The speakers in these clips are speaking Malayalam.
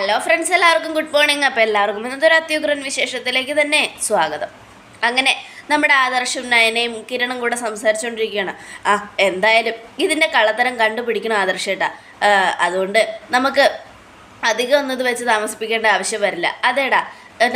ഹലോ ഫ്രണ്ട്സ് എല്ലാവർക്കും ഗുഡ് മോർണിംഗ് അപ്പോൾ എല്ലാവർക്കും ഇന്നത്തെ ഒരു അത്യുഗ്രൻ വിശേഷത്തിലേക്ക് തന്നെ സ്വാഗതം. അങ്ങനെ നമ്മുടെ ആദർശും നയനയും കിരണും കൂടെ സംസാരിച്ചുകൊണ്ടിരിക്കുകയാണ് ആ എന്തായാലും ഇതിന്റെ കള്ളത്തരം കണ്ടുപിടിക്കണം ആദർശേട്ടാ അതുകൊണ്ട് നമുക്ക് അധികം ഒന്നും വെച്ച് താമസിപ്പിക്കേണ്ട ആവശ്യം വരില്ല. അതേടാ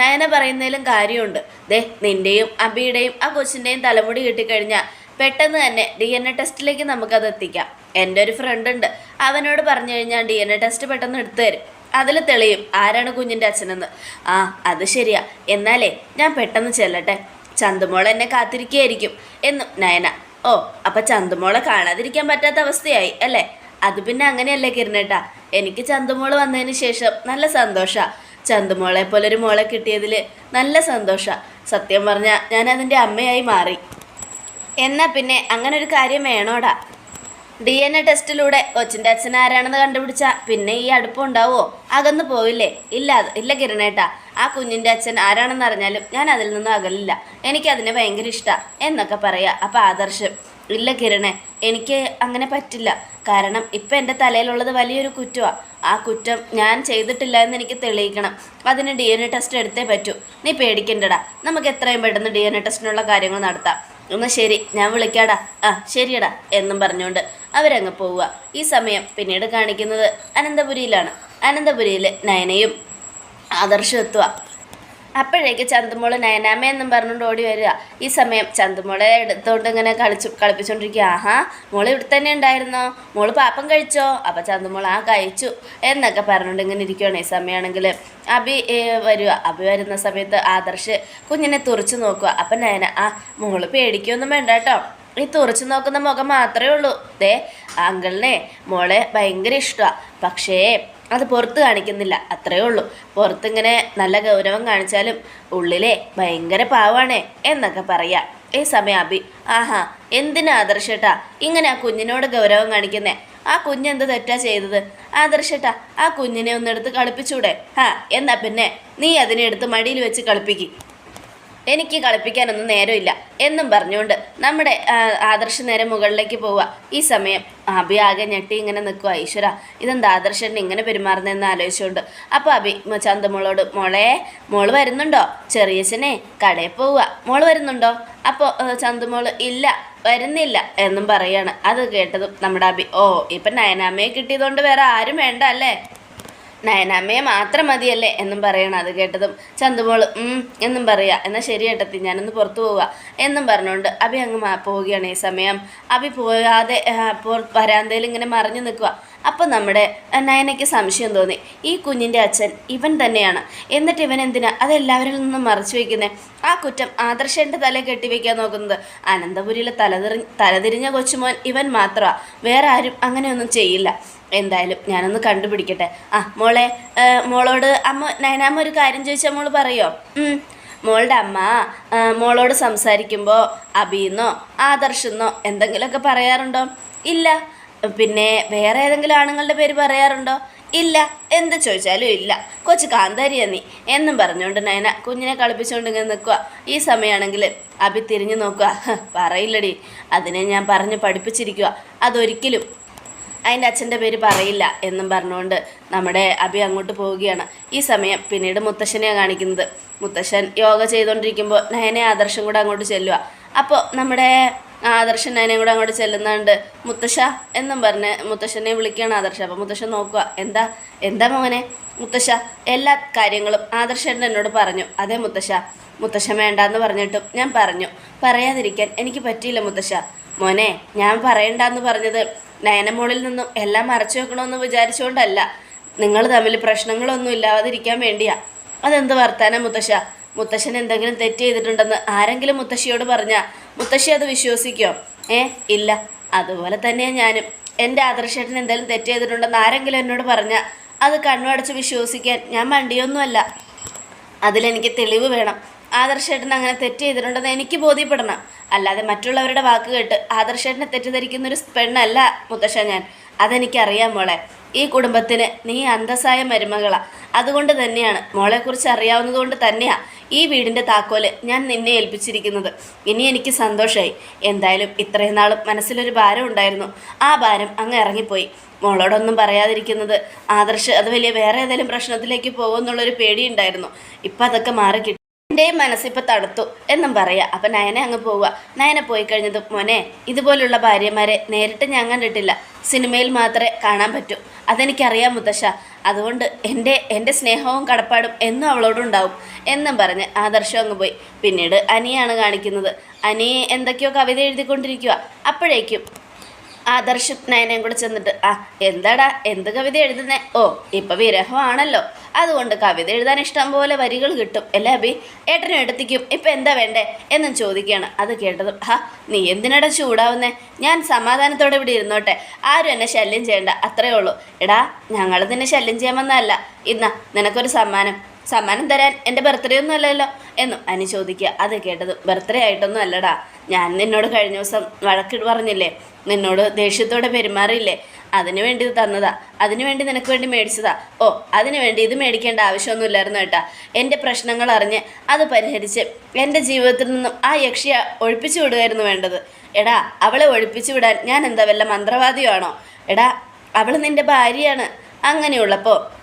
നയന പറയുന്നതിലും കാര്യമുണ്ട്. ദേ നിന്റെയും അബിയുടെയും ആ കൊച്ചിന്റെയും തലമുടി കിട്ടിക്കഴിഞ്ഞാൽ പെട്ടെന്ന് തന്നെ ഡി എൻ എ ടെസ്റ്റിലേക്ക് നമുക്കത് എത്തിക്കാം. എന്റെ ഒരു ഫ്രണ്ട് ഉണ്ട്. അവനോട് പറഞ്ഞു കഴിഞ്ഞാൽ ഡി എൻ എ ടെസ്റ്റ് പെട്ടെന്ന് എടുത്തു തരും. അതിൽ തെളിയും ആരാണ് കുഞ്ഞിന്റെ അച്ഛനെന്ന്. ആ അത് ശരിയാ. എന്നാലേ ഞാൻ പെട്ടെന്ന് ചെല്ലട്ടെ. ചന്തുമോൾ എന്നെ കാത്തിരിക്കുകയായിരിക്കും എന്നും നയന. ഓ അപ്പം ചന്തുമോളെ കാണാതിരിക്കാൻ പറ്റാത്ത അവസ്ഥയായി അല്ലേ? അത് പിന്നെ അങ്ങനെയല്ലേ കിരണേട്ടാ. എനിക്ക് ചന്തുമോൾ വന്നതിന് ശേഷം നല്ല സന്തോഷമാണ് ചന്തുമോളെ പോലൊരു മോളെ കിട്ടിയതിൽ നല്ല സന്തോഷമാണ് സത്യം പറഞ്ഞാൽ ഞാൻ അതിന്റെ അമ്മയായി മാറി. എന്നാൽ പിന്നെ അങ്ങനെ ഒരു കാര്യം വേണോടാ. ഡി എൻ എ ടെസ്റ്റിലൂടെ കൊച്ചിന്റെ അച്ഛൻ ആരാണെന്ന് കണ്ടുപിടിച്ചാ പിന്നെ ഈ അടുപ്പം ഉണ്ടാവുമോ അകന്നു പോവില്ലേ? ഇല്ല ഇല്ല കിരണേട്ടാ. ആ കുഞ്ഞിന്റെ അച്ഛൻ ആരാണെന്ന് അറിഞ്ഞാലും ഞാൻ അതിൽ നിന്നും അകലില്ല. എനിക്കതിനെ ഭയങ്കര ഇഷ്ടമാണ് എന്നൊക്കെ പറയുക അപ്പം ആദർശം. ഇല്ല കിരണേ എനിക്ക് അങ്ങനെ പറ്റില്ല. കാരണം ഇപ്പം എന്റെ തലയിലുള്ളത് വലിയൊരു കുറ്റമാണ് ആ കുറ്റം ഞാൻ ചെയ്തിട്ടില്ല എന്ന് എനിക്ക് തെളിയിക്കണം. അതിന് ഡി എൻ എ ടെസ്റ്റ് എടുത്തേ പറ്റൂ. നീ പേടിക്കണ്ടടാ. നമുക്ക് എത്രയും പെട്ടെന്ന് ഡി എൻ എ ടെസ്റ്റിനുള്ള കാര്യങ്ങൾ നടത്താം. എന്നാൽ ശരി ഞാൻ വിളിക്കാടാ. ആ ശരിയടാ എന്നും പറഞ്ഞുകൊണ്ട് അവരങ്ങ് പോവുക. ഈ സമയം പിന്നീട് കാണിക്കുന്നത് അനന്തപുരിയിലാണ്. അനന്തപുരിയിൽ നയനയും ആദർശം എത്തുക. അപ്പോഴേക്ക് ചന്തുമോൾ നയനാമ എന്നും പറഞ്ഞുകൊണ്ട് ഓടി വരിക. ഈ സമയം ചന്തുമോളെ എടുത്തോണ്ട് ഇങ്ങനെ കളിച്ചു കളിപ്പിച്ചുകൊണ്ടിരിക്കുക ആഹാ മോൾ ഇവിടെ തന്നെ ഉണ്ടായിരുന്നോ? മോൾ പാപ്പം കഴിച്ചോ? അപ്പം ചന്തുമോൾ ആ കഴിച്ചു എന്നൊക്കെ പറഞ്ഞുകൊണ്ട് ഇങ്ങനെ ഇരിക്കുകയാണ്. ഈ സമയമാണെങ്കിൽ ഏ, വരിക. അഭി വരുന്ന സമയത്ത് ആദർശ് കുഞ്ഞിനെ തുറച്ചു നോക്കുക. അപ്പം നയന ആ മോൾ പേടിക്കൊന്നും വേണ്ട കേട്ടോ. ഈ തുറച്ചു നോക്കുന്ന മുഖം മാത്രമേ ഉള്ളൂ. ദേ അങ്കിളിനെ മോളെ ഭയങ്കര ഇഷ്ടമാണ് പക്ഷേ അത് പുറത്ത് കാണിക്കുന്നില്ല. അത്രയേ ഉള്ളൂ. പുറത്തിങ്ങനെ നല്ല ഗൗരവം കാണിച്ചാലും ഉള്ളിലെ ഭയങ്കര പാവാണേ എന്നൊക്കെ പറയാം. ഈ സമയം അബി ആഹാ എന്തിനാ ആദർശേട്ടാ ഇങ്ങനെ ആ കുഞ്ഞിനോട് ഗൗരവം കാണിക്കുന്നേ? ആ കുഞ്ഞെന്ത് തെറ്റാ ചെയ്തത്? ആദർശേട്ടാ ആ കുഞ്ഞിനെ ഒന്നെടുത്ത് കളിപ്പിച്ചൂടെ? ഹാ എന്നാ പിന്നെ? നീ അതിനെ എടുത്ത് മടിയിൽ വെച്ച് കളിപ്പിക്കും. എനിക്ക് കളിപ്പിക്കാനൊന്നും നേരമില്ല എന്നും പറഞ്ഞുകൊണ്ട് നമ്മുടെ ആദർശ നേരെ മുകളിലേക്ക് പോവുക. ഈ സമയം അബി ആകെ ഞെട്ടി ഇങ്ങനെ നിൽക്കുക ഈശ്വര ഇതെന്താ ആദർശൻ ഇങ്ങനെ പെരുമാറുന്നതെന്ന് ആലോചിച്ചുകൊണ്ട്. അപ്പോൾ അബി ചന്തമോളോട് മോളെ മോൾ വരുന്നുണ്ടോ? ചെറിയച്ഛനെ കടയിൽ പോവുക. മോൾ വരുന്നുണ്ടോ? അപ്പോൾ ചന്തമോൾ ഇല്ല വരുന്നില്ല എന്നും പറയാണ് അത് കേട്ടതും നമ്മുടെ അബി ഓ ഇപ്പം നയനാമയെ കിട്ടിയതുകൊണ്ട് വേറെ ആരും വേണ്ട അല്ലേ? നയനാമ്മയെ മാത്രം മതിയല്ലേ എന്നും പറയണം. അത് കേട്ടതും ചന്തുമോൾ എന്നും പറയുക എന്നാൽ ശരി ഏട്ടത്തി ഞാനൊന്ന് പുറത്തു പോവുക എന്നും പറഞ്ഞുകൊണ്ട് അഭി അങ്ങ് പോവുകയാണ് ഈ സമയം. അഭി പോകാതെ വരാന്തയിൽ ഇങ്ങനെ മറിഞ്ഞു നിൽക്കുക അപ്പം നമ്മുടെ നയനയ്ക്ക് സംശയം തോന്നി. ഈ കുഞ്ഞിന്റെ അച്ഛൻ ഇവൻ തന്നെയാണ്. എന്നിട്ട് ഇവൻ എന്തിനാ അതെല്ലാവരിൽ നിന്നും മറച്ചു വയ്ക്കുന്നത് ആ കുറ്റം ആദർശന്റെ തല കെട്ടിവെക്കാൻ നോക്കുന്നത്. അനന്തപുരിയിലെ തലതിരി തലതിരിഞ്ഞ കൊച്ചുമോൻ ഇവൻ മാത്രമാണ് വേറെ ആരും അങ്ങനെയൊന്നും ചെയ്യില്ല. എന്തായാലും ഞാനൊന്ന് കണ്ടുപിടിക്കട്ടെ. ആ മോളെ മോളോട് അമ്മ നയനാമ്മ ഒരു കാര്യം ചോദിച്ചാൽ മോൾ പറയോ? മോളുടെ അമ്മ മോളോട് സംസാരിക്കുമ്പോൾ അബീന്നോ ആദർശെന്നോ എന്തെങ്കിലുമൊക്കെ പറയാറുണ്ടോ? ഇല്ല. പിന്നെ വേറെ ഏതെങ്കിലും ആണുങ്ങളുടെ പേര് പറയാറുണ്ടോ? ഇല്ല. എന്ത് ചോദിച്ചാലും ഇല്ല. കൊച്ചു കാന്താരിയാ നീ. എന്നും പറഞ്ഞുകൊണ്ട് നയന കുഞ്ഞിനെ കളിപ്പിച്ചുകൊണ്ട് ഇങ്ങനെ നിൽക്കുക ഈ സമയമാണെങ്കിൽ അഭി തിരിഞ്ഞു നോക്കുക "ഹ്, പറയില്ലടി. അതിനെ ഞാൻ പറഞ്ഞ് പഠിപ്പിച്ചിരിക്കുക അതൊരിക്കലും അതിന്റെ അച്ഛന്റെ പേര് പറയില്ല എന്നും പറഞ്ഞുകൊണ്ട് നമ്മുടെ അഭി അങ്ങോട്ട് പോവുകയാണ്. ഈ സമയം പിന്നീട് മുത്തശ്ശനെയാണ് കാണിക്കുന്നത്. മുത്തശ്ശൻ യോഗ ചെയ്തുകൊണ്ടിരിക്കുമ്പോൾ നയനെ ആദർശം കൂടെ അങ്ങോട്ട് ചെല്ലുക അപ്പോൾ നമ്മുടെ ആദർശൻ അതിനെ കൂടെ അങ്ങോട്ട് ചെല്ലുന്നുണ്ട് മുത്തശ്ശ എന്നും പറഞ്ഞ് മുത്തശ്ശനെ വിളിക്കുകയാണ് ആദർശ. അപ്പം മുത്തശ്ശൻ നോക്കുക എന്താ എന്താ മോനെ? മുത്തശ്ശ എല്ലാ കാര്യങ്ങളും ആദർശൻ എന്നോട് പറഞ്ഞു. അതെ മുത്തശ്ശ വേണ്ട വേണ്ടാന്ന് പറഞ്ഞിട്ടും ഞാൻ പറഞ്ഞു. പറയാതിരിക്കാൻ എനിക്ക് പറ്റിയില്ല മുത്തശ്ശ. മോനെ ഞാൻ പറയണ്ടെന്ന് പറഞ്ഞത് നയനമോളിൽ നിന്നും എല്ലാം മറച്ചു വെക്കണമെന്ന് വിചാരിച്ചുകൊണ്ടല്ല നിങ്ങൾ തമ്മിൽ പ്രശ്നങ്ങളൊന്നും ഇല്ലാതിരിക്കാൻ വേണ്ടിയാ. അതെന്ത് വർത്താനം മുത്തശ്ശ? മുത്തശ്ശൻ എന്തെങ്കിലും തെറ്റ് ചെയ്തിട്ടുണ്ടെന്ന് ആരെങ്കിലും മുത്തശ്ശിയോട് പറഞ്ഞാ മുത്തശ്ശി അത് വിശ്വസിക്കോ? ഏ ഇല്ല. അതുപോലെ തന്നെയാണ് ഞാനും. എന്റെ ആദർശേട്ടൻ എന്തെങ്കിലും തെറ്റ് ചെയ്തിട്ടുണ്ടെന്ന് ആരെങ്കിലും എന്നോട് പറഞ്ഞാൽ അത് കണ്ണുമടച്ച് വിശ്വസിക്കാൻ ഞാൻ മണ്ടിയൊന്നുമല്ല. അതിലെനിക്ക് തെളിവ് വേണം. ആദർശേട്ടൻ അങ്ങനെ തെറ്റ് ചെയ്തിട്ടുണ്ടെന്ന് എനിക്ക് ബോധ്യപ്പെടണം. അല്ലാതെ മറ്റുള്ളവരുടെ വാക്ക് കേട്ട് ആദർശേട്ടനെ തെറ്റിദ്ധരിക്കുന്ന ഒരു പെണ്ണല്ല മുത്തശ്ശ ഞാൻ. അതെനിക്കറിയാം മോളെ. ഈ കുടുംബത്തിന് നീ അന്തസ്സായ മരുമകളാണ് അതുകൊണ്ട് തന്നെയാണ്. മോളെക്കുറിച്ച് അറിയാവുന്നത് കൊണ്ട് തന്നെയാ ഈ വീടിന്റെ താക്കോൽ ഞാൻ നിന്നെ ഏൽപ്പിച്ചിരിക്കുന്നത്. ഇനി എനിക്ക് സന്തോഷമായി എന്തായാലും ഇത്രയും നാളും മനസ്സിലൊരു ഭാരം ഉണ്ടായിരുന്നു. ആ ഭാരം അങ്ങ് ഇറങ്ങിപ്പോയി. മോളോടൊന്നും പറയാതിരിക്കുന്നത്. ആദർശ് അത് വലിയ വേറെ ഏതെങ്കിലും പ്രശ്നത്തിലേക്ക് പോകുമെന്നുള്ളൊരു പേടിയുണ്ടായിരുന്നു. ഇപ്പം അതൊക്കെ മാറി എന്റെയും മനസ്സിപ്പോൾ തണുത്തു എന്നും പറയാം. അപ്പം നയന അങ്ങ് പോവുക. നയന പോയി കഴിഞ്ഞത് മോനെ ഇതുപോലുള്ള ഭാര്യമാരെ നേരിട്ട് ഞാൻ കണ്ടിട്ടില്ല. സിനിമയിൽ മാത്രമേ കാണാൻ പറ്റൂ. അതെനിക്കറിയാം മുത്തശ്ശ. അതുകൊണ്ട് എന്റെ എന്റെ സ്നേഹവും കടപ്പാടും എന്നും അവളോടുണ്ടാവും എന്നും പറഞ്ഞ് ആദർശം അങ്ങ് പോയി. പിന്നീട് അനിയാണ് കാണിക്കുന്നത്. അനി എന്തൊക്കെയോ കവിത എഴുതിക്കൊണ്ടിരിക്കുക അപ്പോഴേക്കും ആദർശം നയനയും കൂടെ ചെന്നിട്ട് ആ എന്താടാ എന്ത് കവിത എഴുതുന്നേ? ഓ ഇപ്പൊ വിരഹമാണല്ലോ. അതുകൊണ്ട് കവിത എഴുതാൻ ഇഷ്ടം പോലെ വരികൾ കിട്ടും. അല്ലേ അബി? ഏട്ടനും എടുത്തിക്കും. ഇപ്പൊ എന്താ വേണ്ടേ? എന്നും ചോദിക്കുകയാണ്. അത് കേട്ടതും ഹാ നീ എന്തിനടാ ചൂടാവുന്നേ? ഞാൻ സമാധാനത്തോടെ ഇവിടെ ഇരുന്നോട്ടെ. ആരും എന്നെ ശല്യം ചെയ്യണ്ട. അത്രേ ഉള്ളൂ. എടാ ഞങ്ങൾ തന്നെ ശല്യം ചെയ്യാമെന്നല്ല ഇന്ന നിനക്കൊരു സമ്മാനം. സമ്മാനം തരാൻ എന്റെ ബർത്ത്ഡേ ഒന്നും അല്ലല്ലോ എന്നും അനി ചോദിക്കുക. അത് കേട്ടത് ബർത്ത്ഡേ ആയിട്ടൊന്നും അല്ലടാ. ഞാൻ നിന്നോട് കഴിഞ്ഞ ദിവസം വഴക്കിട്ട് പറഞ്ഞില്ലേ? നിന്നോട് ദേഷ്യത്തോടെ പെരുമാറിയില്ലേ? അതിനു വേണ്ടി ഇത് തന്നതാ. അതിനു വേണ്ടി നിനക്ക് വേണ്ടി മേടിച്ചതാ. ഓ അതിനു വേണ്ടി ഇത് മേടിക്കേണ്ട ആവശ്യമൊന്നുമില്ലായിരുന്നു കേട്ടാ. എന്റെ പ്രശ്നങ്ങൾ അറിഞ്ഞ് അത് പരിഹരിച്ച് എന്റെ ജീവിതത്തിൽ നിന്നും ആ യക്ഷിയെ ഒഴിപ്പിച്ചു വിടുകയായിരുന്നു വേണ്ടത്. എടാ അവളെ ഒഴിപ്പിച്ചു വിടാൻ ഞാൻ എന്താ വല്ല മന്ത്രവാദിയാണോ എടാ അവൾ നിന്റെ ഭാര്യയാണ്. അങ്ങനെയുള്ളപ്പോൾ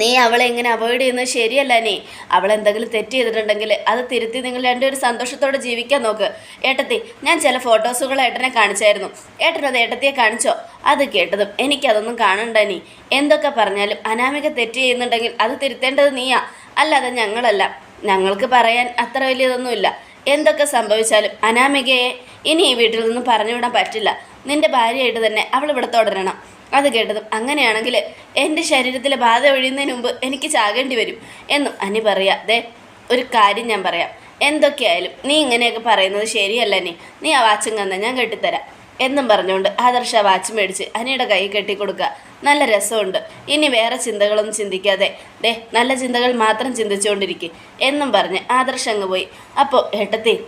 നീ അവളെ എങ്ങനെ അവോയ്ഡ് ചെയ്യുന്നത് ശരിയല്ല നീ. അവൾ എന്തെങ്കിലും തെറ്റ് ചെയ്തിട്ടുണ്ടെങ്കിൽ അത് തിരുത്തി നിങ്ങൾ രണ്ടുപേരും സന്തോഷത്തോടെ ജീവിക്കാൻ നോക്ക്. ഏട്ടത്തി ഞാൻ ചില ഫോട്ടോസുകൾ ഏട്ടനെ കാണിച്ചായിരുന്നു. ഏട്ടനത് ഏട്ടത്തിയെ കാണിച്ചോ? അത് കേട്ടതും എനിക്കതൊന്നും കാണണ്ട നീ. എന്തൊക്കെ പറഞ്ഞാലും അനാമിക തെറ്റ് ചെയ്യുന്നുണ്ടെങ്കിൽ അത് തിരുത്തേണ്ടത് നീയാ. അല്ലാതെ ഞങ്ങളല്ല. ഞങ്ങൾക്ക് പറയാൻ അത്ര വലിയതൊന്നുമില്ല. എന്തൊക്കെ സംഭവിച്ചാലും അനാമികയെ ഇനി ഈ വീട്ടിൽ നിന്ന് പറഞ്ഞുവിടാൻ പറ്റില്ല. നിന്റെ ഭാര്യയായിട്ട് തന്നെ അവൾ ഇവിടെ തുടരണം. അത് കേട്ടതും അങ്ങനെയാണെങ്കിൽ എന്റെ ശരീരത്തിലെ ബാധ ഒഴിയുന്നതിന് മുമ്പ് എനിക്ക് ചാകേണ്ടി വരും എന്നും അനി പറയാ. ദേ ഒരു കാര്യം ഞാൻ പറയാം. എന്തൊക്കെയായാലും നീ ഇങ്ങനെയൊക്കെ പറയുന്നത് ശരിയല്ല നീ നീ ആ വാച്ചും കന്ന ഞാൻ കെട്ടിത്തരാം എന്നും പറഞ്ഞുകൊണ്ട് ആദർശ വാച്ച് മേടിച്ച് അനിയുടെ കൈ കെട്ടിക്കൊടുക്കുക. നല്ല രസമുണ്ട്. ഇനി വേറെ ചിന്തകളൊന്നും ചിന്തിക്കാതെ ദേ നല്ല ചിന്തകൾ മാത്രം ചിന്തിച്ചുകൊണ്ടിരിക്കും എന്നും പറഞ്ഞ് ആദർശ് അങ്ങ് പോയി. അപ്പോൾ ഏട്ടത്തി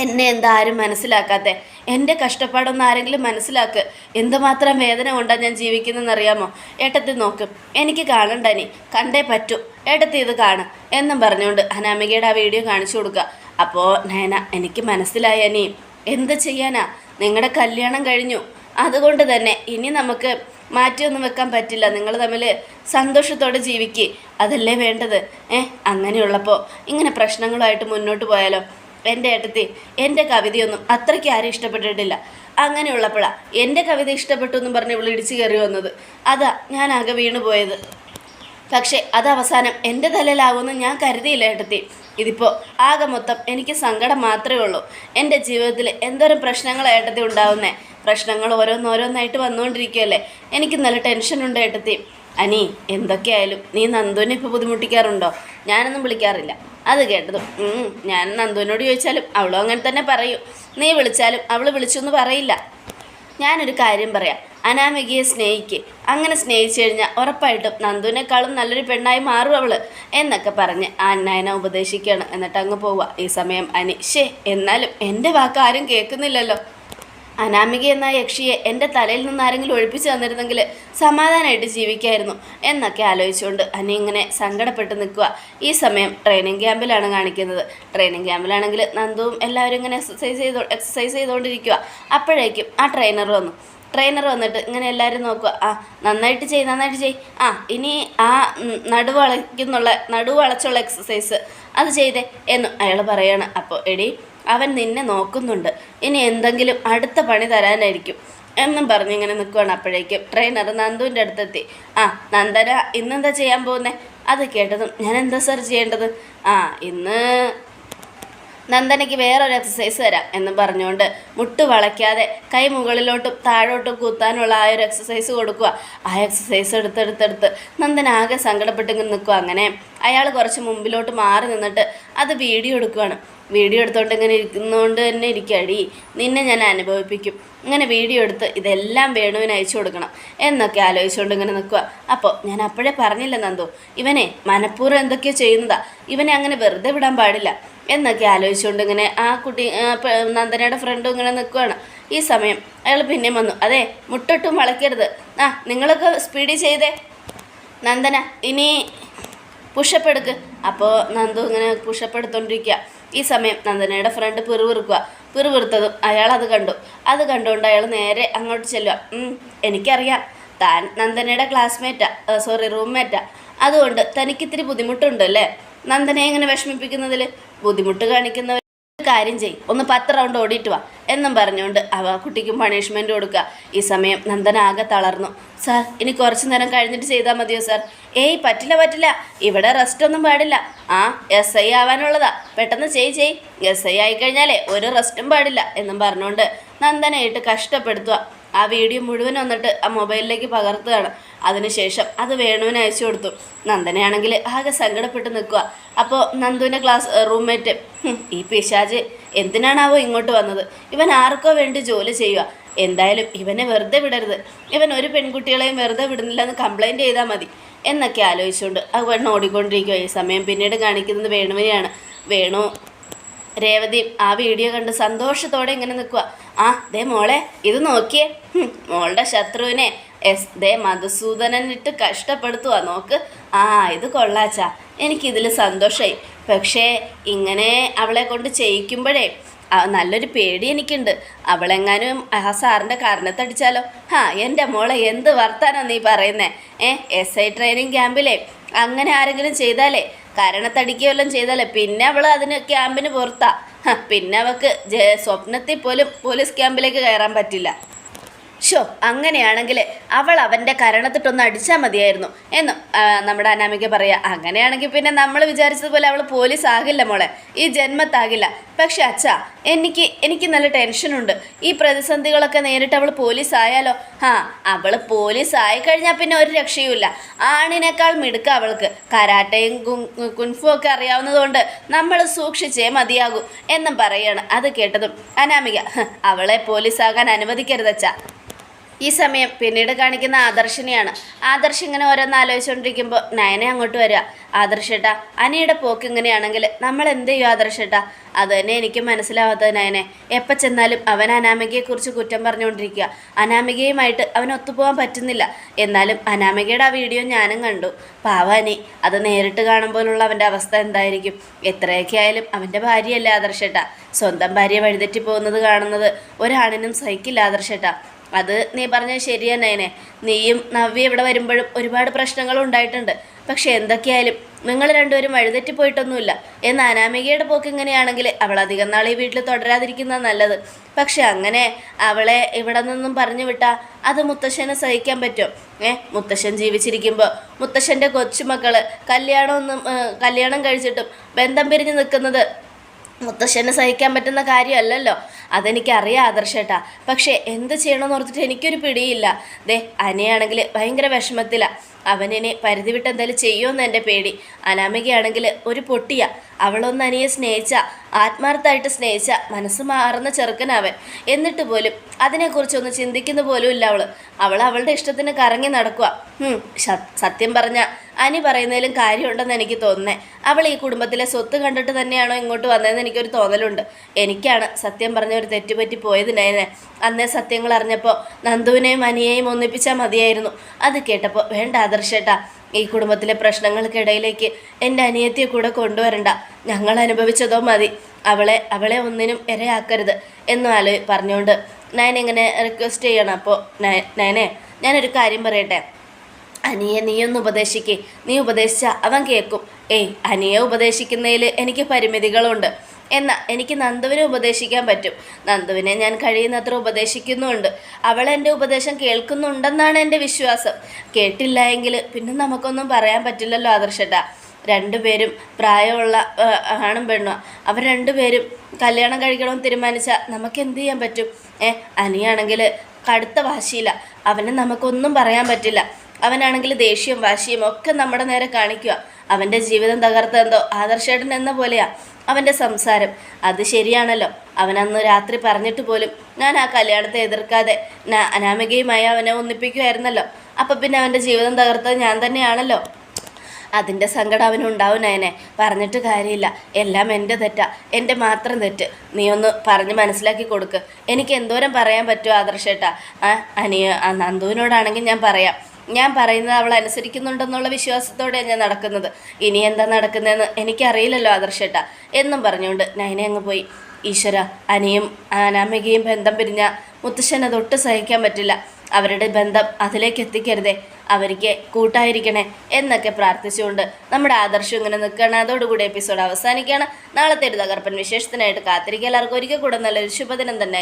എന്നെ എന്താ ആരും മനസ്സിലാക്കാത്തെ എന്റെ കഷ്ടപ്പാടൊന്നും ആരെങ്കിലും മനസ്സിലാക്ക്. എന്തുമാത്രം വേദന കൊണ്ടാണ് ഞാൻ ജീവിക്കുന്നതെന്നറിയാമോ? ഏട്ടത്തി നോക്ക് എനിക്ക് കാണണ്ട നീ കണ്ടേ പറ്റൂ ഏട്ടത്തി ഇത് കാണും എന്നും പറഞ്ഞുകൊണ്ട് അനാമികയുടെ ആ വീഡിയോ കാണിച്ചു കൊടുക്കുക. അപ്പോൾ നയന എനിക്ക് മനസ്സിലായ നീ എന്ത് ചെയ്യാനാ? നിങ്ങളുടെ കല്യാണം കഴിഞ്ഞു. അതുകൊണ്ട് തന്നെ ഇനി നമുക്ക് മാറ്റിയൊന്നും വെക്കാൻ പറ്റില്ല. നിങ്ങൾ തമ്മിൽ സന്തോഷത്തോടെ ജീവിക്കുക അതല്ലേ വേണ്ടത്? ഏഹ് അങ്ങനെയുള്ളപ്പോൾ ഇങ്ങനെ പ്രശ്നങ്ങളുമായിട്ട് മുന്നോട്ട് പോയാലോ? എന്റെ ഏട്ടത്തി എന്റെ കവിതയൊന്നും അത്രയ്ക്ക് ആരും ഇഷ്ടപ്പെട്ടിട്ടില്ല. അങ്ങനെയുള്ളപ്പോഴാണ് എന്റെ കവിത ഇഷ്ടപ്പെട്ടു എന്നും പറഞ്ഞ് ഇവൾ ഇടിച്ചു കയറി വന്നത്. അതാ ഞാൻ ആകെ വീണു പോയത്. പക്ഷേ അത് അവസാനം എന്റെ തലയിലാവുമെന്ന് ഞാൻ കരുതിയില്ല ഏട്ടത്തി. ഇതിപ്പോൾ ആകെ മൊത്തം എനിക്ക് സങ്കടം മാത്രമേ ഉള്ളൂ. എന്റെ ജീവിതത്തിൽ എന്തോരം പ്രശ്നങ്ങൾ ഏട്ടത്തി ഉണ്ടാവുന്നേ. പ്രശ്നങ്ങൾ ഓരോന്നോരോന്നായിട്ട് വന്നുകൊണ്ടിരിക്കുകയല്ലേ എനിക്ക് നല്ല ടെൻഷനുണ്ട് ഏട്ടത്തി. അനി എന്തൊക്കെയായാലും നീ നന്ദുവിനെ ഇപ്പോൾ ബുദ്ധിമുട്ടിക്കാറുണ്ടോ? ഞാനൊന്നും വിളിക്കാറില്ല. അത് കേട്ടതും. ഞാൻ നന്ദുവിനോട് ചോദിച്ചാലും അവളും അങ്ങനെ തന്നെ പറയൂ. നീ വിളിച്ചാലും അവൾ വിളിച്ചു എന്ന് പറയില്ല. ഞാനൊരു കാര്യം പറയാം. അനാമികയെ സ്നേഹിക്ക്. അങ്ങനെ സ്നേഹിച്ചു കഴിഞ്ഞാൽ ഉറപ്പായിട്ടും നന്ദുവിനേക്കാളും നല്ലൊരു പെണ്ണായി മാറും അവൾ. എന്നൊക്കെ പറഞ്ഞ് ആ നയന ഉപദേശിക്കുകയാണ്. എന്നിട്ട് അങ്ങ് പോവുക. ഈ സമയം അനി ഷേ എന്നാലും എന്റെ വാക്ക് ആരും കേൾക്കുന്നില്ലല്ലോ. അനാമിക എന്ന യക്ഷിയെ എന്റെ തലയിൽ നിന്ന് ആരെങ്കിലും ഒഴിപ്പിച്ചു തന്നിരുന്നെങ്കിൽ സമാധാനമായിട്ട് ജീവിക്കായിരുന്നു എന്നൊക്കെ ആലോചിച്ചുകൊണ്ട് അനി ഇങ്ങനെ സങ്കടപ്പെട്ട് നിൽക്കുക. ഈ സമയം ട്രെയിനിങ് ക്യാമ്പിലാണ് കാണിക്കുന്നത്. ട്രെയിനിങ് ക്യാമ്പിലാണെങ്കിൽ നന്ദുവും എല്ലാവരും ഇങ്ങനെ എക്സസൈസ് ചെയ്ത് എക്സസൈസ് ചെയ്തുകൊണ്ടിരിക്കുക അപ്പോഴേക്കും ആ ട്രെയിനർ വന്നു. ട്രെയിനർ വന്നിട്ട് ഇങ്ങനെ എല്ലാവരും നോക്കുക. ആ നന്നായിട്ട് ചെയ് നന്നായിട്ട് ചെയ് ആ ഇനി ആ നടുവളയ്ക്കുന്നുള്ള നടുവളച്ചുള്ള എക്സസൈസ് അത് ചെയ്തേ എന്നും അയാൾ പറയുകയാണ് അപ്പോൾ എടി അവൻ നിന്നെ നോക്കുന്നുണ്ട്. ഇനി എന്തെങ്കിലും അടുത്ത പണി തരാനായിരിക്കും. എന്നും പറഞ്ഞ് ഇങ്ങനെ നിൽക്കുകയാണ് അപ്പോഴേക്കും. ട്രെയിനർ നന്ദുവിന്റെ അടുത്തെത്തി. ആ നന്ദന ഇന്നെന്താ ചെയ്യാൻ പോകുന്നേ? അത് കേട്ടതും ഞാൻ എന്താ സാർ ചെയ്യേണ്ടത്? ആ ഇന്ന് നന്ദനയ്ക്ക് വേറൊരു എക്സസൈസ് തരാം എന്ന് പറഞ്ഞുകൊണ്ട് മുട്ട് വളയ്ക്കാതെ കൈ മുകളിലോട്ടും താഴോട്ടും കൂത്താനുള്ള ആ ഒരു എക്സസൈസ് കൊടുക്കുക. ആ എക്സസൈസ് എടുത്തെടുത്തെടുത്ത് നന്ദൻ ആകെ സങ്കടപ്പെട്ട് ഇങ്ങനെ നിൽക്കുക അങ്ങനെ അയാൾ കുറച്ച് മുമ്പിലോട്ട് മാറി നിന്നിട്ട് അത് വീഡിയോ എടുക്കുകയാണ് വീഡിയോ എടുത്തോണ്ട് ഇങ്ങനെ ഇരിക്കുന്നതുകൊണ്ട് തന്നെ ഇരിക്കടി. നിന്നെ ഞാൻ അനുഭവിപ്പിക്കും. ഇങ്ങനെ വീഡിയോ എടുത്ത് ഇതെല്ലാം വേണുവിന് അയച്ചു കൊടുക്കണം. എന്നൊക്കെ ആലോചിച്ചുകൊണ്ട് ഇങ്ങനെ നിൽക്കുക അപ്പോൾ ഞാൻ അപ്പോഴേ പറഞ്ഞില്ല നന്ദു. ഇവനെ മനഃപൂർവം എന്തൊക്കെയോ ചെയ്യുന്നതാ. ഇവനെ അങ്ങനെ വെറുതെ വിടാൻ പാടില്ല. എന്നൊക്കെ ആലോചിച്ചുകൊണ്ട് ഇങ്ങനെ ആ കുട്ടി നന്ദനയുടെ ഫ്രണ്ടും ഇങ്ങനെ നിൽക്കുകയാണ് ഈ സമയം അയാൾ പിന്നെയും വന്നു. അതെ മുട്ടൊട്ടും വളയ്ക്കരുത്. ആ നിങ്ങളൊക്കെ സ്പീഡിൽ ചെയ്തേ. നന്ദന ഇനി പുഷപ്പെടുക്ക് അപ്പോൾ നന്ദു ഇങ്ങനെ പുഷപ്പ് എടുത്തോണ്ടിരിക്കുക ഈ സമയം നന്ദനയുടെ ഫ്രണ്ട് പിറുപിറുക്കുക. പിറുപിറുത്തതും അയാൾ അത് കണ്ടു. അത് കണ്ടുകൊണ്ട് അയാൾ നേരെ അങ്ങോട്ട് ചെല്ലുക. "ഉം, എനിക്കറിയാം. താൻ നന്ദനയുടെ ക്ലാസ്മേറ്റാ സോറി റൂംമേറ്റാ അതുകൊണ്ട് തനിക്കിത്തിരി ബുദ്ധിമുട്ടുണ്ട് അല്ലേ? നന്ദനെ എങ്ങനെ വിഷമിപ്പിക്കുന്നതിൽ ബുദ്ധിമുട്ട് കാണിക്കുന്നവർ കാര്യം ചെയ്. ഒന്ന് പത്ത് റൗണ്ട് ഓടിയിട്ട് വാ. എന്നും പറഞ്ഞുകൊണ്ട് അവ കുട്ടിക്കും പണിഷ്മെന്റ് കൊടുക്കുക ഈ സമയം നന്ദന ആകെ തളർന്നു. സാർ ഇനി കുറച്ച് നേരം കഴിഞ്ഞിട്ട് ചെയ്താൽ മതിയോ സാർ? ഏയ് പറ്റില്ല പറ്റില്ല. ഇവിടെ റെസ്റ്റ് ഒന്നും പാടില്ല. ആ എസ് ഐ ആവാനുള്ളതാ. പെട്ടെന്ന് ചെയ് ചെയ്. എസ് ഐ ആയിക്കഴിഞ്ഞാലേ ഒരു റെസ്റ്റും പാടില്ല എന്നും പറഞ്ഞുകൊണ്ട് നന്ദനായിട്ട് കഷ്ടപ്പെടുത്തുക. ആ വീഡിയോ മുഴുവൻ വന്നിട്ട് ആ മൊബൈലിലേക്ക് പകർത്തുകയാണ്. അതിനുശേഷം അത് വേണുവിന് അയച്ചു കൊടുത്തു. നന്ദനയാണെങ്കിൽ ആകെ സങ്കടപ്പെട്ട് നിൽക്കുക. അപ്പോൾ നന്ദുവിന്റെ ക്ലാസ് റൂംമേറ്റ് ഈ പിശാജ് എന്തിനാണാവോ ഇങ്ങോട്ട് വന്നത്? ഇവൻ ആർക്കോ വേണ്ടി ജോലി ചെയ്യുക. എന്തായാലും ഇവനെ വെറുതെ വിടരുത്. ഇവൻ ഒരു പെൺകുട്ടികളെയും വെറുതെ വിടുന്നില്ല എന്ന് കംപ്ലൈന്റ് ചെയ്താൽ മതി. എന്നൊക്കെ ആലോചിച്ചുകൊണ്ട് അവൻ ഓടിക്കൊണ്ടിരിക്കുക. ഈ സമയം പിന്നീട് കാണിക്കുന്നത് വേണുവിനെയാണ്. വേണു രേവതി ആ വീഡിയോ കണ്ട് സന്തോഷത്തോടെ ഇങ്ങനെ നിൽക്കുക ആ ദേ മോളെ ഇത് നോക്കിയേ. മോളുടെ ശത്രുവിനെ. എസ് ദേ മധുസൂദനനിട്ട് കഷ്ടപ്പെടുത്തുക നോക്ക്. ആ ഇത് കൊള്ളാച്ചാ. എനിക്കിതിൽ സന്തോഷമായി പക്ഷേ ഇങ്ങനെ അവളെ കൊണ്ട് ചെയ്യിക്കുമ്പോഴേ നല്ലൊരു പേടി എനിക്കുണ്ട്. അവളെങ്ങാനും ആ സാറിന്റെ കാരണത്തടിച്ചാലോ? ആ എന്റെ മോളെ എന്ത് വർത്താനാണ് നീ പറയുന്നത് ഏ എസ് ഐ ട്രെയിനിങ് ക്യാമ്പിലേ അങ്ങനെ ആരെങ്കിലും ചെയ്താലേ കരണത്തടിക്കുകയോ ചെയ്തല്ലേ പിന്നെ അവൾ അതിന് ക്യാമ്പിന് പുറത്താ. പിന്നെ അവൾക്ക് സ്വപ്നത്തിൽ പോലും പോലീസ് ക്യാമ്പിലേക്ക് കയറാൻ പറ്റില്ല. ഷോ അങ്ങനെയാണെങ്കിൽ അവൾ അവന്റെ കരണത്തിട്ടൊന്ന് അടിച്ചാൽ മതിയായിരുന്നു എന്ന് നമ്മുടെ അനാമിക പറയാ. അങ്ങനെയാണെങ്കിൽ പിന്നെ നമ്മൾ വിചാരിച്ചതുപോലെ അവൾ പോലീസ് ആകില്ല മോളെ. ഈ ജന്മത്താകില്ല. പക്ഷെ അച്ഛാ എനിക്ക് എനിക്ക് നല്ല ടെൻഷനുണ്ട്. ഈ പ്രതിസന്ധികളൊക്കെ നേരിട്ട് അവൾ പോലീസ് ആയാലോ? ആ അവൾ പോലീസ് ആയി ആയിക്കഴിഞ്ഞാൽ പിന്നെ ഒരു രക്ഷയുമില്ല. ആണിനേക്കാൾ മിടുക്ക അവൾക്ക്. കരാട്ടയും കുൻഫു ഒക്കെ അറിയാവുന്നതുകൊണ്ട് നമ്മൾ സൂക്ഷിച്ചേ മതിയാകൂ എന്നും പറയാണ്. അത് കേട്ടതും അനാമിക. "ഹ്, അവളെ പോലീസാകാൻ അനുവദിക്കരുതച്ചാ ഈ സമയം പിന്നീട് കാണിക്കുന്ന ആദർശിനെയാണ്. ആദർശ് ഇങ്ങനെ ഓരോന്ന് ആലോചിച്ചുകൊണ്ടിരിക്കുമ്പോൾ നയനെ അങ്ങോട്ട് വരിക ആദർശേട്ടാ അനിയുടെ പോക്ക് ഇങ്ങനെയാണെങ്കിൽ നമ്മൾ എന്ത് ചെയ്യും ആദർശേട്ടാ? അത് തന്നെ എനിക്ക് മനസ്സിലാവാത്തത് നയനെ. എപ്പോൾ ചെന്നാലും അവൻ അനാമികയെക്കുറിച്ച് കുറ്റം പറഞ്ഞുകൊണ്ടിരിക്കുക. അനാമികയുമായിട്ട് അവൻ ഒത്തുപോകാൻ പറ്റുന്നില്ല. എന്നാലും അനാമികയുടെ ആ വീഡിയോ ഞാനും കണ്ടു. പാവാനി അത് നേരിട്ട് കാണുമ്പോഴുള്ള അവന്റെ അവസ്ഥ എന്തായിരിക്കും? എത്രയൊക്കെ ആയാലും അവന്റെ ഭാര്യയല്ലേ ആദർശേട്ടാ. സ്വന്തം ഭാര്യ വഴിതെറ്റി പോകുന്നത് കാണുന്നത് ഒരാണിനും സഹിക്കില്ല ആദർശേട്ടാ. അത് നീ പറഞ്ഞത് ശരി തന്നെ നീയും നവ്യ ഇവിടെ വരുമ്പോഴും ഒരുപാട് പ്രശ്നങ്ങൾ ഉണ്ടായിട്ടുണ്ട്. പക്ഷെ എന്തൊക്കെയായാലും നിങ്ങൾ രണ്ടുപേരും വഴിതെറ്റി പോയിട്ടൊന്നുമില്ല. എന്ന് അനാമികയുടെ പോക്ക് ഇങ്ങനെയാണെങ്കിൽ അവൾ അധികം നാൾ ഈ വീട്ടിൽ തുടരാതിരിക്കുന്നത് നല്ലത്. പക്ഷെ അങ്ങനെ അവളെ ഇവിടെ നിന്നും പറഞ്ഞു വിട്ടാൽ അത് മുത്തശ്ശന് സഹിക്കാൻ പറ്റും. ഏ മുത്തശ്ശൻ ജീവിച്ചിരിക്കുമ്പോൾ മുത്തശ്ശന്റെ കൊച്ചുമക്കൾ കല്യാണമൊന്നും കല്യാണം കഴിച്ചിട്ടും ബന്ധം പിരിഞ്ഞ് നിൽക്കുന്നത് മുത്തശ്ശന് സഹിക്കാൻ പറ്റുന്ന കാര്യമല്ലല്ലോ. അതെനിക്കറിയാം ആദർശേട്ടാ. പക്ഷേ എന്ത് ചെയ്യണമെന്ന് ഓർത്തിട്ട് എനിക്കൊരു പിടിയില്ല. ദേ അനയാണെങ്കിൽ ഭയങ്കര വിഷമത്തിലാണ് അവനെ പരിധി വിട്ട് എന്തായാലും ചെയ്യുമെന്ന് എന്റെ പേടി. അനാമികയാണെങ്കിൽ ഒരു പൊട്ടിയ. അവളൊന്ന് അനിയെ സ്നേഹിച്ച ആത്മാർത്ഥമായിട്ട് സ്നേഹിച്ച മനസ്സ് മാറുന്ന ചെറുക്കനവൻ. എന്നിട്ട് പോലും അതിനെക്കുറിച്ചൊന്ന് ചിന്തിക്കുന്ന പോലും ഇല്ല അവൾ അവൾ അവളുടെ ഇഷ്ടത്തിന് കറങ്ങി നടക്കുക സത്യം പറഞ്ഞ അനി പറയുന്നതിലും കാര്യമുണ്ടെന്ന് എനിക്ക് തോന്നുന്നേ. അവൾ ഈ കുടുംബത്തിലെ സ്വത്ത് കണ്ടിട്ട് തന്നെയാണോ ഇങ്ങോട്ട് വന്നതെന്ന് എനിക്കൊരു തോന്നലുണ്ട്. എനിക്കാണ് സത്യം പറഞ്ഞ ഒരു തെറ്റുപറ്റി പോയതിനെ അന്നേ സത്യങ്ങൾ അറിഞ്ഞപ്പോൾ നന്ദുവിനെയും അനിയെയും ഒന്നിപ്പിച്ചാൽ മതിയായിരുന്നു. അത് കേട്ടപ്പോൾ വേണ്ട ആദർശേട്ടാ ഈ കുടുംബത്തിലെ പ്രശ്നങ്ങൾക്കിടയിലേക്ക് എന്റെ അനിയത്തിയെ കൂടെ കൊണ്ടുവരണ്ട. ഞങ്ങൾ അനുഭവിച്ചതോ മതി. അവളെ അവളെ ഒന്നിനും ഇരയാക്കരുത് എന്നും ആലോ പറഞ്ഞുകൊണ്ട് നയൻ ഇങ്ങനെ റിക്വസ്റ്റ് ചെയ്യണം. അപ്പോൾ നയനെ ഞാനൊരു കാര്യം പറയട്ടെ? അനിയെ നീയൊന്ന് ഉപദേശിക്കേ. നീ ഉപദേശിച്ച അവൻ കേൾക്കും. ഏയ് അനിയെ ഉപദേശിക്കുന്നതിൽ എനിക്ക് പരിമിതികളുണ്ട്. എന്നാൽ എനിക്ക് നന്ദുവിനെ ഉപദേശിക്കാൻ പറ്റും. നന്ദുവിനെ ഞാൻ കഴിയുന്നത്ര ഉപദേശിക്കുന്നുണ്ട്. അവൾ എന്റെ ഉപദേശം കേൾക്കുന്നുണ്ടെന്നാണ് എന്റെ വിശ്വാസം. കേട്ടില്ല എങ്കിൽ പിന്നെ നമുക്കൊന്നും പറയാൻ പറ്റില്ലല്ലോ ആദർശട്ട. രണ്ടുപേരും പ്രായമുള്ള ആണും പെണ്ണും അവർ രണ്ടുപേരും കല്യാണം കഴിക്കണമെന്ന് തീരുമാനിച്ചാൽ നമുക്ക് എന്ത് ചെയ്യാൻ പറ്റും? ഏ അനിയാണെങ്കിൽ കടുത്ത വാശിയില്ല അവനെ നമുക്കൊന്നും പറയാൻ പറ്റില്ല. അവനാണെങ്കിൽ ദേഷ്യവും വാശിയും ഒക്കെ നമ്മുടെ നേരെ കാണിക്കുക. അവന്റെ ജീവിതം തകർത്തെന്തോ ആദർശേട്ടൻ എന്ന പോലെയാ അവന്റെ സംസാരം. അത് ശരിയാണല്ലോ. അവനന്ന് രാത്രി പറഞ്ഞിട്ട് പോലും ഞാൻ ആ കല്യാണത്തെ എതിർക്കാതെ അനാമികയുമായി അവനെ ഒന്നിപ്പിക്കുമായിരുന്നല്ലോ അപ്പം പിന്നെ അവന്റെ ജീവിതം തകർത്തത് ഞാൻ തന്നെയാണല്ലോ. അതിന്റെ സങ്കടം അവനുണ്ടാവും നയനെ. പറഞ്ഞിട്ട് കാര്യമില്ല. എല്ലാം എന്റെ തെറ്റാ. എന്റെ മാത്രം തെറ്റ്. നീ ഒന്ന് പറഞ്ഞ് മനസ്സിലാക്കി കൊടുക്ക്. എനിക്ക് എന്തോരം പറയാൻ പറ്റുമോ ആദർശേട്ടാ? ആ അനിയ നന്ദുവിനോടാണെങ്കിൽ ഞാൻ പറയാം. ഞാൻ പറയുന്നത് അവൾ അനുസരിക്കുന്നുണ്ടെന്നുള്ള വിശ്വാസത്തോടെയാണ് ഞാൻ നടക്കുന്നത്. ഇനി എന്താ നടക്കുന്നതെന്ന് എനിക്കറിയില്ലല്ലോ ആദർശേട്ടാ. എന്നും പറഞ്ഞുകൊണ്ട് നയനെ അങ്ങ് പോയി. ഈശ്വര അനിയും അനാമികയും ബന്ധം പിരിഞ്ഞ മുത്തശ്ശനെ തൊട്ട് സഹിക്കാൻ പറ്റില്ല. അവരുടെ ബന്ധം അതിലേക്ക് എത്തിക്കരുതേ. അവർക്ക് കൂട്ടായിരിക്കണേ എന്നൊക്കെ പ്രാർത്ഥിച്ചുകൊണ്ട് നമ്മുടെ ആദർശം ഇങ്ങനെ നിൽക്കുകയാണ്. അതോടുകൂടി എപ്പിസോഡ് അവസാനിക്കുകയാണ്. നാളത്തെ ഒരു തകർപ്പൻ വിശേഷത്തിനായിട്ട് കാത്തിരിക്കുക. എല്ലാവർക്കും ഒരിക്കൽ കൂടെ നല്ലൊരു ശുഭദിനം തന്നെ